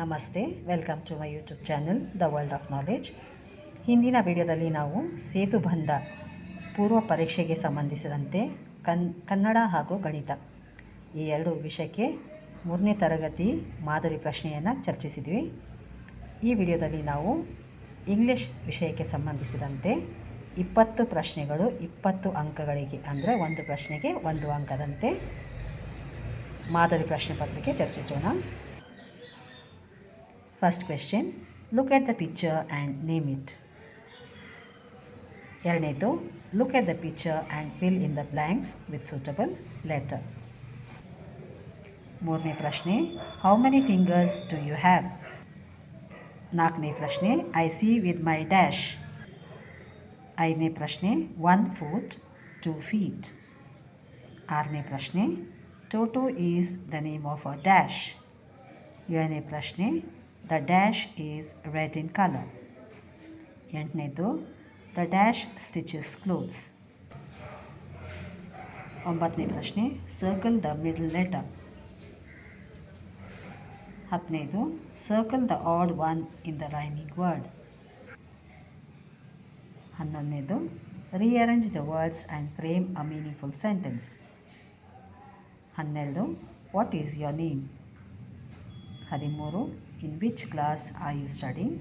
ನಮಸ್ತೆ welcome to my YouTube channel the world of knowledge ಹಿಂದಿನ ವಿಡಿಯೋದಲ್ಲಿ ನಾವು ಸೇತುಬಂಧ ಪೂರ್ವ ಪರೀಕ್ಷೆಗೆ ಸಂಬಂಧಿಸಿದಂತೆ ಕನ್, ಕನ್ನಡ ಹಾಗೂ ಗಣಿತ ಈ ಎರಡು ವಿಷಯಕ್ಕೆ ಮೂರನೇ ತರಗತಿ ಮಾದರಿ ಪ್ರಶ್ನೆಯನ್ನು ಚರ್ಚಿಸಿದ್ವಿ. ಈ ವಿಡಿಯೋದಲ್ಲಿ ನಾವು ಇಂಗ್ಲೀಷ್ ವಿಷಯಕ್ಕೆ ಸಂಬಂಧಿಸಿದಂತೆ ಇಪ್ಪತ್ತು ಪ್ರಶ್ನೆಗಳು, ಇಪ್ಪತ್ತು ಅಂಕಗಳಿಗೆ, ಅಂದರೆ ಒಂದು ಪ್ರಶ್ನೆಗೆ ಒಂದು ಅಂಕದಂತೆ ಮಾದರಿ ಪ್ರಶ್ನೆ ಪತ್ರಿಕೆ ಚರ್ಚಿಸೋಣ. First question look at the picture and name it ಎರಡನೇದು look at the picture and fill in the blanks with suitable letter ಮೂರನೇ ಪ್ರಶ್ನೆ how many fingers do you have ನಾಲ್ಕನೇ ಪ್ರಶ್ನೆ I see with my dash ಐದನೇ ಪ್ರಶ್ನೆ one foot two feet ಆರನೇ ಪ್ರಶ್ನೆ Toto is the name of a dash ಏಳನೇ ಪ್ರಶ್ನೆ the dash is red in colour ಎಂಟನೇದು the dash stitches clothes ಒಂಬತ್ತನೇ ಪ್ರಶ್ನೆ circle the middle letter ಹತ್ತನೇದು circle the odd one in the rhyming word ಹನ್ನೊಂದನೇದು rearrange the words and frame a meaningful sentence ಹನ್ನೆರಡು what is your name ಹದಿಮೂರು in which class are you studying?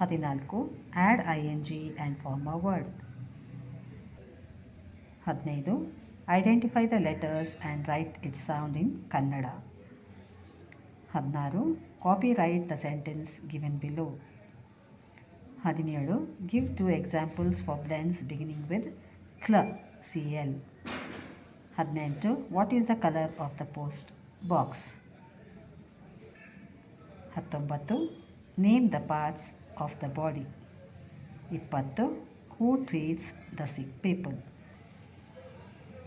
ಹದಿನಾಲ್ಕು add I N G and form a word. ಹದಿನೈದು, identify the letters and write its sound in Kannada. ಹದಿನಾರು, copy write the sentence given below. ಹದಿನೇಳು, give two examples for blends beginning with ಕ್ಲ, C L. ಹದಿನೆಂಟು, what is the colour of the post box? ಹತ್ತೊಂಬತ್ತು name the parts of the body ಇಪ್ಪತ್ತು who treats the sick people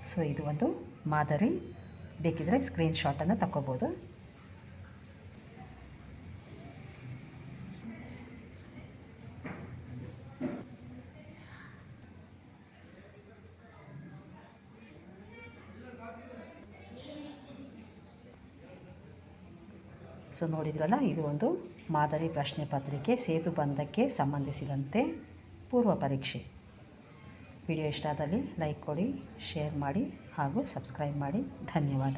so ಇದು ಒಂದು ಮಾದರಿ. ಬೇಕಿದ್ರೆ ಸ್ಕ್ರೀನ್ಶಾಟನ್ನು ತಗೋಬೋದು so ನೋಡಿದ್ರಲ್ಲ, ಇದು ಒಂದು ಮಾದರಿ ಪ್ರಶ್ನೆ ಪತ್ರಿಕೆ ಸೇತುಬಂಧಕ್ಕೆ ಸಂಬಂಧಿಸಿದಂತೆ ಪೂರ್ವ ಪರೀಕ್ಷೆ. ವಿಡಿಯೋ ಇಷ್ಟ ಆದಲ್ಲಿ ಲೈಕ್ ಕೊಡಿ, ಶೇರ್ ಮಾಡಿ ಹಾಗೂ ಸಬ್ಸ್ಕ್ರೈಬ್ ಮಾಡಿ. ಧನ್ಯವಾದ.